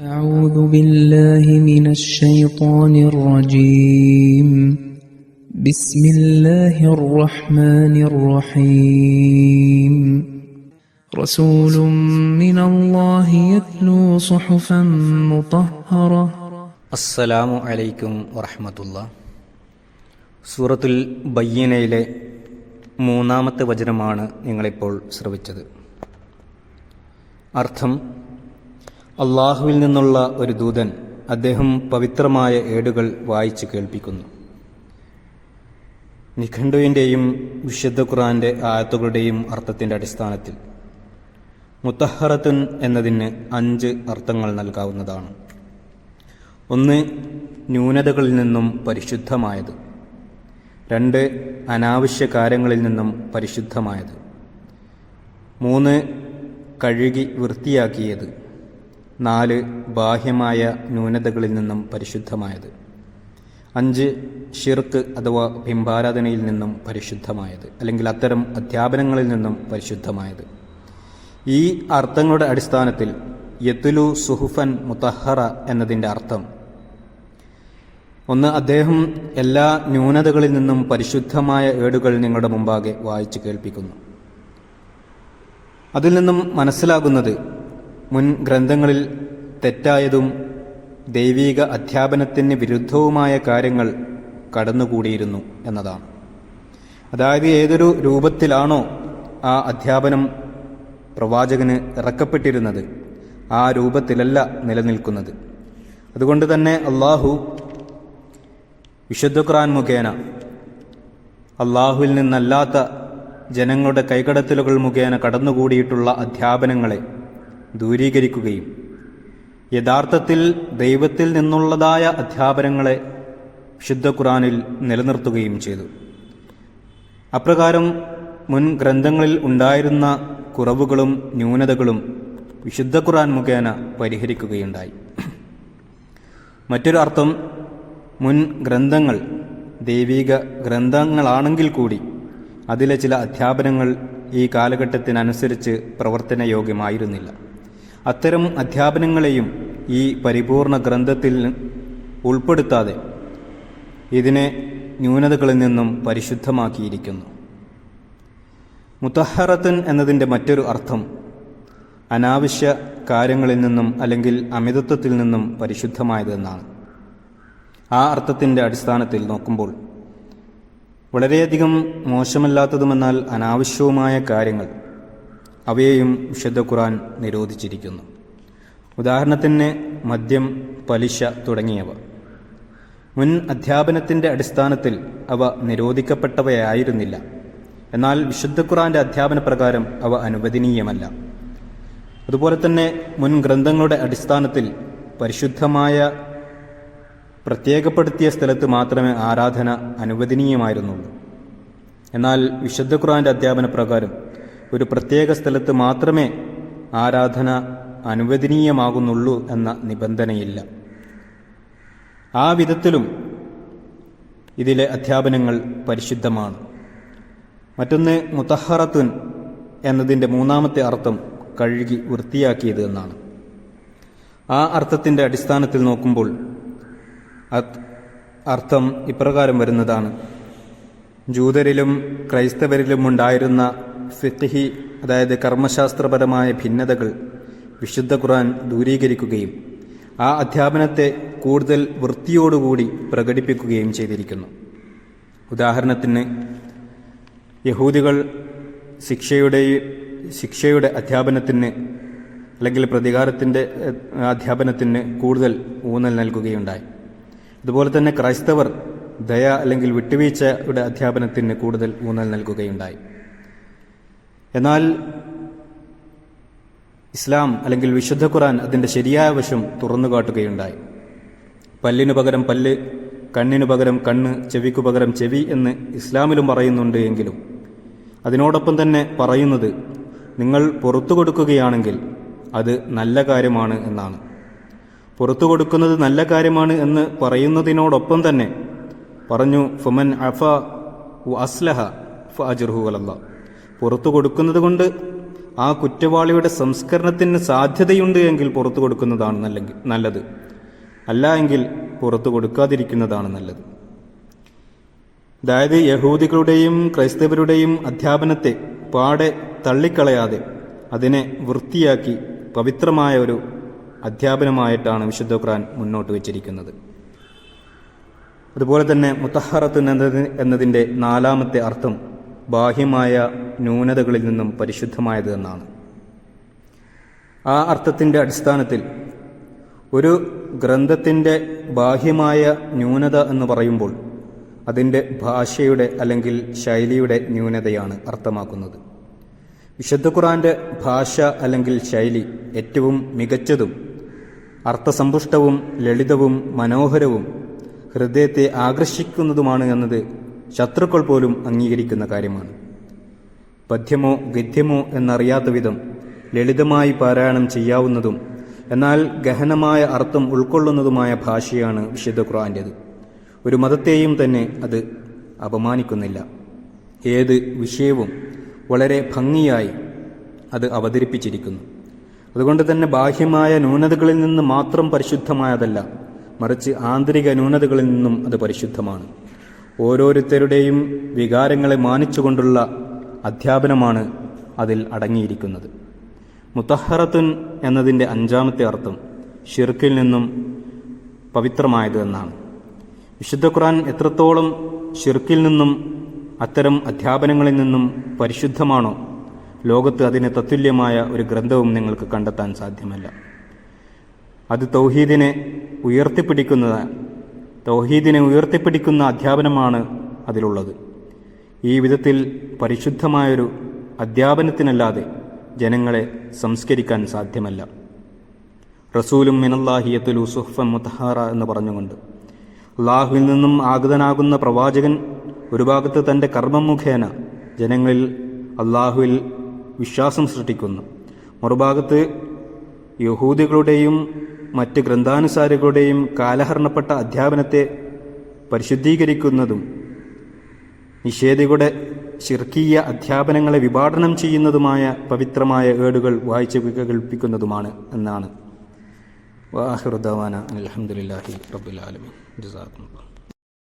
أعوذ بالله من الشيطان الرجيم بسم الله الرحمن الرحيم رسول من الله يتلو صحفا مطهرة അസ്സലാമു അലൈക്കും വറഹമത്തുള്ള സൂറത്തുൽ ബയ്യനയിലെ മൂന്നാമത്തെ വചനമാണ് നിങ്ങളിപ്പോൾ ശ്രവിച്ചത് അർത്ഥം അള്ളാഹുവിൽ നിന്നുള്ള ഒരു ദൂതൻ അദ്ദേഹം പവിത്രമായ ഏടുകൾ വായിച്ചു കേൾപ്പിക്കുന്നു. നിഖണ്ഡുവിന്റെയും വിശുദ്ധ ഖുറാന്റെ ആയത്തുകളുടെയും അർത്ഥത്തിന്റെ അടിസ്ഥാനത്തിൽ മുത്തഹറത്തുൻ എന്നതിന് അഞ്ച് അർത്ഥങ്ങൾ നൽകാവുന്നതാണ്. ഒന്ന് ന്യൂനതകളിൽ നിന്നും പരിശുദ്ധമായത്. രണ്ട് അനാവശ്യ കാര്യങ്ങളിൽ നിന്നും പരിശുദ്ധമായത്. മൂന്ന് കഴുകി വൃത്തിയാക്കിയത്. നാല് ബാഹ്യമായ ന്യൂനതകളിൽ നിന്നും പരിശുദ്ധമായത്. അഞ്ച് ഷിർക്ക് അഥവാ ബിംബാരാധനയിൽ നിന്നും പരിശുദ്ധമായത് അല്ലെങ്കിൽ അത്തരം അധ്യാപനങ്ങളിൽ നിന്നും പരിശുദ്ധമായത്. ഈ അർത്ഥങ്ങളുടെ അടിസ്ഥാനത്തിൽ യത്തുലു സുഹുഫൻ മുത്തഹറ എന്നതിന്റെ അർത്ഥം. ഒന്ന് അദ്ദേഹം എല്ലാ ന്യൂനതകളിൽ നിന്നും പരിശുദ്ധമായ ഏടുകൾ നിങ്ങളുടെ മുമ്പാകെ വായിച്ചു കേൾപ്പിക്കുന്നു. അതിൽ നിന്നും മനസ്സിലാകുന്നത് മുൻ ഗ്രന്ഥങ്ങളിൽ തെറ്റായതും ദൈവീക അധ്യാപനത്തിന് വിരുദ്ധവുമായ കാര്യങ്ങൾ കടന്നുകൂടിയിരുന്നു എന്നതാണ്. അതായത് ഏതൊരു രൂപത്തിലാണോ ആ അധ്യാപനം പ്രവാചകന് ഇറക്കപ്പെട്ടിരുന്നത് ആ രൂപത്തിലല്ല നിലനിൽക്കുന്നത്. അതുകൊണ്ട് തന്നെ അള്ളാഹു വിശുദ്ധ ഖുറാൻ മുഖേന അള്ളാഹുവിൽ നിന്നല്ലാത്ത ജനങ്ങളുടെ കൈകടത്തലുകൾ മുഖേന കടന്നുകൂടിയിട്ടുള്ള അധ്യാപനങ്ങളെ ദൂരീകരിക്കുകയും യഥാർത്ഥത്തിൽ ദൈവത്തിൽ നിന്നുള്ളതായ അധ്യാപനങ്ങളെ വിശുദ്ധ ഖുറാനിൽ നിലനിർത്തുകയും ചെയ്തു. അപ്രകാരം മുൻ ഗ്രന്ഥങ്ങളിൽ ഉണ്ടായിരുന്ന കുറവുകളും ന്യൂനതകളും വിശുദ്ധ ഖുറാൻ മുഖേന പരിഹരിക്കുകയുണ്ടായി. മറ്റൊരു അർത്ഥം മുൻ ഗ്രന്ഥങ്ങൾ ദൈവിക ഗ്രന്ഥങ്ങളാണെങ്കിൽ കൂടി അതിലെ ചില അധ്യാപനങ്ങൾ ഈ കാലഘട്ടത്തിനനുസരിച്ച് പ്രവർത്തനയോഗ്യമായിരുന്നില്ല. അത്തരം അധ്യാപനങ്ങളെയും ഈ പരിപൂർണ ഗ്രന്ഥത്തിൽ ഉൾപ്പെടുത്താതെ ഇതിനെ ന്യൂനതകളിൽ നിന്നും പരിശുദ്ധമാക്കിയിരിക്കുന്നു. മുത്തഹറത്തൻ എന്നതിന്റെ മറ്റൊരു അർത്ഥം അനാവശ്യ കാര്യങ്ങളിൽ നിന്നും അല്ലെങ്കിൽ അമിതത്വത്തിൽ നിന്നും പരിശുദ്ധമായതെന്നാണ്. ആ അർത്ഥത്തിന്റെ അടിസ്ഥാനത്തിൽ നോക്കുമ്പോൾ വളരെയധികം മോശമല്ലാത്തതുമെന്നാൽ അനാവശ്യവുമായ കാര്യങ്ങൾ അവയെയും വിശുദ്ധ ഖുറാൻ നിരോധിച്ചിരിക്കുന്നു. ഉദാഹരണത്തിന് മദ്യം പലിശ തുടങ്ങിയവ. മുൻ അധ്യാപനത്തിന്റെ അടിസ്ഥാനത്തിൽ അവ നിരോധിക്കപ്പെട്ടവയായിരുന്നില്ല. എന്നാൽ വിശുദ്ധ ഖുറാന്റെ അധ്യാപന പ്രകാരം അവ അനുവദനീയമല്ല. അതുപോലെ തന്നെ മുൻ ഗ്രന്ഥങ്ങളുടെ അടിസ്ഥാനത്തിൽ പരിശുദ്ധമായ പ്രത്യേകപ്പെടുത്തിയ സ്ഥലത്ത് മാത്രമേ ആരാധന അനുവദനീയമായിരുന്നുള്ളൂ. എന്നാൽ വിശുദ്ധ ഖുറാന്റെ അധ്യാപന പ്രകാരം ഒരു പ്രത്യേക സ്ഥലത്ത് മാത്രമേ ആരാധന അനുവദനീയമാകുന്നുള്ളൂ എന്ന നിബന്ധനയില്ല. ആ വിധത്തിലും ഇതിലെ അധ്യാപനങ്ങൾ പരിശുദ്ധമാണ്. മറ്റൊന്ന് മുത്തഹറത്തുൻ എന്നതിന്റെ മൂന്നാമത്തെ അർത്ഥം കഴുകി വൃത്തിയാക്കിയത് എന്നാണ്. ആ അർത്ഥത്തിന്റെ അടിസ്ഥാനത്തിൽ നോക്കുമ്പോൾ അർത്ഥം ഇപ്രകാരം വരുന്നതാണ്. ജൂതരിലും ക്രൈസ്തവരിലും ഉണ്ടായിരുന്ന ഫിഖ്ഹി അതായത് കർമ്മശാസ്ത്രപരമായ ഭിന്നതകൾ വിശുദ്ധ ഖുർആൻ ദൂരീകരിക്കുകയും ആ അധ്യാപനത്തെ കൂടുതൽ വൃത്തിയോടുകൂടി പ്രകടിപ്പിക്കുകയും ചെയ്തിരിക്കുന്നു. ഉദാഹരണത്തിന് യഹൂദികൾ ശിക്ഷയുടെ ശിക്ഷയുടെ അധ്യാപനത്തിന് അല്ലെങ്കിൽ പ്രതികാരത്തിന്റെ അധ്യാപനത്തിന് കൂടുതൽ ഊന്നൽ നൽകുകയുണ്ടായി. അതുപോലെ തന്നെ ക്രൈസ്തവർ ദയ അല്ലെങ്കിൽ വിട്ടുവീഴ്ചയുടെ അധ്യാപനത്തിന് കൂടുതൽ ഊന്നൽ നൽകുകയുണ്ടായി. എന്നാൽ ഇസ്ലാം അല്ലെങ്കിൽ വിശുദ്ധ ഖുറാൻ അതിന്റെ ശരിയായ വശം തുറന്നു കാട്ടുകയുണ്ടായി. പല്ലിനു പകരം പല്ല് കണ്ണിനു പകരം കണ്ണ് ചെവിക്കു പകരം ചെവി എന്ന് ഇസ്ലാമിലും പറയുന്നുണ്ട് എങ്കിലും അതിനോടൊപ്പം തന്നെ പറയുന്നത് നിങ്ങൾ പുറത്തു കൊടുക്കുകയാണെങ്കിൽ അത് നല്ല കാര്യമാണ് എന്നാണ്. പുറത്തു കൊടുക്കുന്നത് നല്ല കാര്യമാണ് എന്ന് പറയുന്നതിനോടൊപ്പം തന്നെ പറഞ്ഞു ഫുമൻ അഫ അസ്ലഹ ഫ അജുർഹു പുറത്തു കൊടുക്കുന്നത് കൊണ്ട് ആ കുറ്റവാളിയുടെ സംസ്കരണത്തിന് സാധ്യതയുണ്ട് എങ്കിൽ പുറത്തു കൊടുക്കുന്നതാണ് നല്ലെങ്കിൽ നല്ലത്. അല്ല എങ്കിൽ പുറത്തു കൊടുക്കാതിരിക്കുന്നതാണ് നല്ലത്. അതായത് യഹൂദികളുടെയും ക്രൈസ്തവരുടെയും അധ്യാപനത്തെ പാടെ തള്ളിക്കളയാതെ അതിനെ വൃത്തിയാക്കി പവിത്രമായ ഒരു അധ്യാപനമായിട്ടാണ് വിശുദ്ധ ഖുർആൻ മുന്നോട്ട് വച്ചിരിക്കുന്നത്. അതുപോലെ തന്നെ മുത്തഹറത്ത് എന്നത് എന്നതിന്റെ നാലാമത്തെ അർത്ഥം ബാഹ്യമായ ന്യൂനതകളിൽ നിന്നും പരിശുദ്ധമായത് എന്നാണ്. ആ അർത്ഥത്തിന്റെ അടിസ്ഥാനത്തിൽ ഒരു ഗ്രന്ഥത്തിന്റെ ബാഹ്യമായ ന്യൂനത എന്ന് പറയുമ്പോൾ അതിന്റെ ഭാഷയുടെ അല്ലെങ്കിൽ ശൈലിയുടെ ന്യൂനതയാണ് അർത്ഥമാക്കുന്നത്. വിശുദ്ധ ഖുറാന്റെ ഭാഷ അല്ലെങ്കിൽ ശൈലി ഏറ്റവും മികച്ചതും അർത്ഥസമ്പുഷ്ടവും ലളിതവും മനോഹരവും ഹൃദയത്തെ ആകർഷിക്കുന്നതുമാണ് എന്നത് ശത്രുക്കൾ പോലും അംഗീകരിക്കുന്ന കാര്യമാണ്. പദ്യമോ ഗദ്യമോ എന്നറിയാത്ത വിധം ലളിതമായി പാരായണം ചെയ്യാവുന്നതും എന്നാൽ ഗഹനമായ അർത്ഥം ഉൾക്കൊള്ളുന്നതുമായ ഭാഷയാണ് വിശുദ്ധ ഖുർആന്റേത് ഒരു മതത്തെയും തന്നെ അത് അപമാനിക്കുന്നില്ല. ഏത് വിഷയവും വളരെ ഭംഗിയായി അത് അവതരിപ്പിച്ചിരിക്കുന്നു. അതുകൊണ്ട് തന്നെ ബാഹ്യമായ ന്യൂനതകളിൽ നിന്ന് മാത്രം പരിശുദ്ധമായതല്ല മറിച്ച് ആന്തരിക ന്യൂനതകളിൽ നിന്നും അത് പരിശുദ്ധമാണ്. ഓരോരുത്തരുടെയും വികാരങ്ങളെ മാനിച്ചുകൊണ്ടുള്ള അധ്യാപനമാണ് അതിൽ അടങ്ങിയിരിക്കുന്നത്. മുത്തഹറത്തുൻ എന്നതിന്റെ അഞ്ചാമത്തെ അർത്ഥം ഷിർക്കിൽ നിന്നും പവിത്രമായത് എന്നാണ്. വിശുദ്ധ ഖുർആൻ എത്രത്തോളം ഷിർക്കിൽ നിന്നും അത്തരം അധ്യാപനങ്ങളിൽ നിന്നും പരിശുദ്ധമാണോ ലോകത്ത് അതിന് തത്തുല്യമായ ഒരു ഗ്രന്ഥവും നിങ്ങൾക്ക് കണ്ടെത്താൻ സാധ്യമല്ല. അത് തൗഹീദിനെ ഉയർത്തിപ്പിടിക്കുന്ന തൗഹീദിനെ ഉയർത്തിപ്പിടിക്കുന്ന അധ്യാപനമാണ് അതിലുള്ളത്. ഈ വിധത്തിൽ പരിശുദ്ധമായൊരു അധ്യാപനത്തിനല്ലാതെ ജനങ്ങളെ സംസ്കരിക്കാൻ സാധ്യമല്ല. റസൂലും മിനല്ലാഹിയത്തുൽ സുഹ്ഫൻ മുത്തഹാറ എന്ന് പറഞ്ഞുകൊണ്ട് അള്ളാഹുവിൽ നിന്നും ആഗതനാകുന്ന പ്രവാചകൻ ഒരു ഭാഗത്ത് തന്റെ കർമ്മം മുഖേന ജനങ്ങളിൽ അള്ളാഹുവിൽ വിശ്വാസം സൃഷ്ടിക്കുന്നു. മറുഭാഗത്ത് യഹൂദികളുടെയും മറ്റ് ഗ്രന്ഥാനുസാരികളുടെയും കാലഹരണപ്പെട്ട അധ്യാപനത്തെ പരിശുദ്ധീകരിക്കുന്നതും നിഷേധികളുടെ ശിർക്കീയ അധ്യാപനങ്ങളെ വിഭാടനം ചെയ്യുന്നതുമായ പവിത്രമായ ഏടുകൾ വായിച്ച് കേൾപ്പിക്കുന്നതുമാണ് എന്നാണ്. വാഹിറുദ്ദാന അലഹമുല്ലാഹി റബുലാലമി ജസാഖും